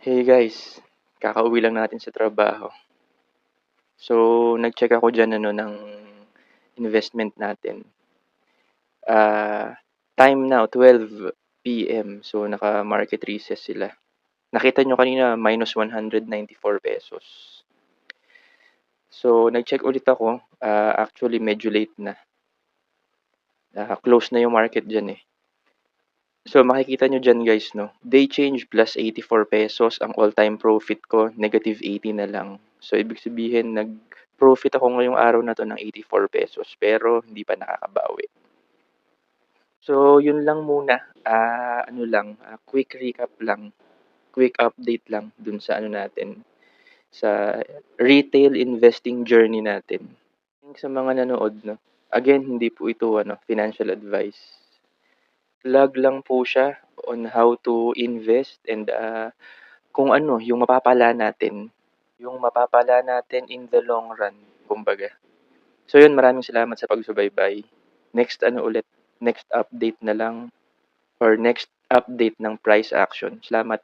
Hey guys, kakauwi lang natin sa trabaho. So, nag-check ako dyan ano, ng investment natin. Ah, time now, 12 p.m. So, naka-market recess sila. Nakita nyo kanina, minus 194 pesos. So, nag-check ulit ako. Ah, actually, medyo late na. Ah, close na yung market dyan eh. So, makikita nyo dyan guys, no? Day change plus 84 pesos. Ang all-time profit ko, negative 80 na lang. So, ibig sabihin, nag-profit ako ngayong araw na to ng 84 pesos. Pero, hindi pa nakakabawi. So, yun lang muna. Ah, ano lang, ah, quick recap lang. Quick update lang dun sa ano natin. Sa retail investing journey natin. Sa mga nanood, no? Again, hindi po ito ano, financial advice vlog lang po siya on how to invest and uh, kung ano, yung mapapala natin. Yung mapapala natin in the long run, kumbaga. So yun, maraming salamat sa pagsubaybay. Next ano ulit, next update na lang or next update ng price action. Salamat.